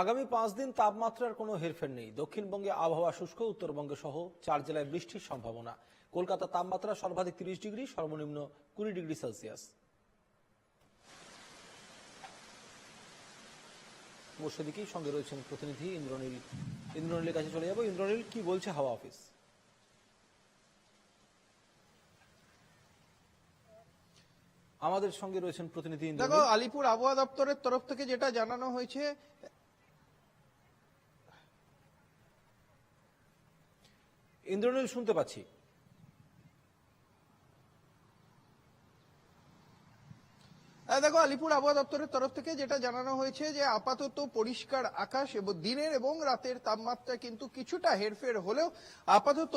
আগামী পাঁচ দিন তাপমাত্রার কোনো হেরফের নেই। দক্ষিণবঙ্গে আবহাওয়া শুষ্ক উত্তরবঙ্গে সহ চার জেলায় বৃষ্টির সম্ভাবনা। কলকাতা তাপমাত্রা সর্বাধিক তিরিশ ডিগ্রি সর্বনিম্ন কুড়ি ডিগ্রি সেলসিয়াস। সেদিকেই সঙ্গে রয়েছেন প্রতিনিধি ইন্দ্রনীল। ইন্দ্রনীলের কাছে চলে যাব। ইন্দ্রনীল কি বলছে হাওয়া অফিস? আমাদের সঙ্গে রয়েছেন প্রতিনিধি দেখো আলিপুর আবহাওয়া দপ্তরের তরফ থেকে যেটা জানানো হয়েছে ইন্দ্রনীল শুনতে পাচ্ছি। দেখো, আলিপুর আবহাওয়া দপ্তরের তরফ থেকে যেটা জানানো হয়েছে যে আপাতত পরিষ্কার আকাশ এবং দিনের এবং রাতের তাপমাত্রা কিন্তু কিছুটা হেরফের হলেও আপাতত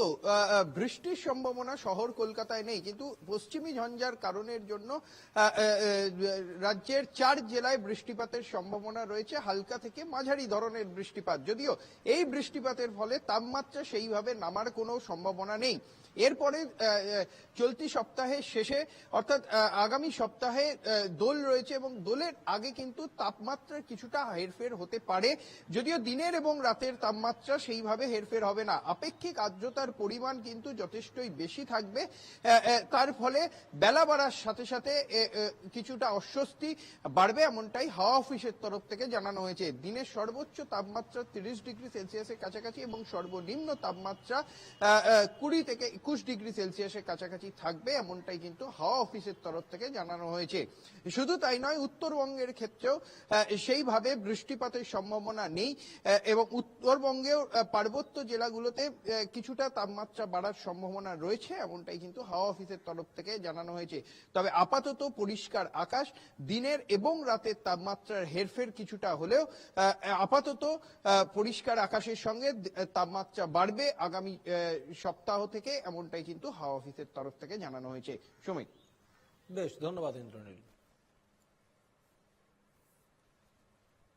বৃষ্টির সম্ভাবনা শহর কলকাতায় নেই। কিন্তু পশ্চিমী ঝঞ্ঝার কারণের জন্য রাজ্যের চার জেলায় বৃষ্টিপাতের সম্ভাবনা রয়েছে। হালকা থেকে মাঝারি ধরনের বৃষ্টিপাত। যদিও এই বৃষ্টিপাতের ফলে তাপমাত্রা সেইভাবে নামার কোনো সম্ভাবনা নেই। এরপরে চলতি সপ্তাহের শেষে, অর্থাৎ আগামী সপ্তাহে দোল রয়েছে এবং দোলের আগে কিন্তু তাপমাত্রার কিছুটা হেরফের হতে পারে। যদিও দিনের এবং রাতের তাপমাত্রা সেইভাবে হেরফের হবে না। আপেক্ষিক আর্দ্রতার পরিমাণ কিন্তু যথেষ্টই বেশি থাকবে। তার ফলে বেলা বাড়ার সাথে সাথে কিছুটা অস্বস্তি বাড়বে এমনটাই হাওয়া অফিসের তরফ থেকে জানানো হয়েছে। দিনের সর্বোচ্চ তাপমাত্রা তিরিশ ডিগ্রি সেলসিয়াসের কাছাকাছি এবং সর্বনিম্ন তাপমাত্রা কুড়ি থেকে একুশ ডিগ্রি সেলসিয়াসের কাছাকাছি থাকবে এমনটাই কিন্তু হাওয়া অফিসের তরফ থেকে জানানো হয়েছে। শুধু তাই নয়, উত্তরবঙ্গের ক্ষেত্রেও সেইভাবে বৃষ্টিপাতের সম্ভাবনা নেই এবং উত্তরবঙ্গেও পার্বত্য জেলাগুলোতে কিছুটা তাপমাত্রা বাড়ার সম্ভাবনা রয়েছে, এমনটাই কিন্তু হাওয়া অফিসের তরফ থেকে জানানো হয়েছে। তবে আপাতত পরিষ্কার আকাশ, দিনের এবং রাতের তাপমাত্রার হেরফের কিছুটা হলেও আপাতত পরিষ্কার আকাশের সঙ্গে তাপমাত্রা বাড়বে আগামী সপ্তাহ থেকে, এমনটাই কিন্তু হাওয়া অফিসের তরফ থেকে জানানো হয়েছে। সময় বেশ, ধন্যবাদ, ইন্দ্রনীল।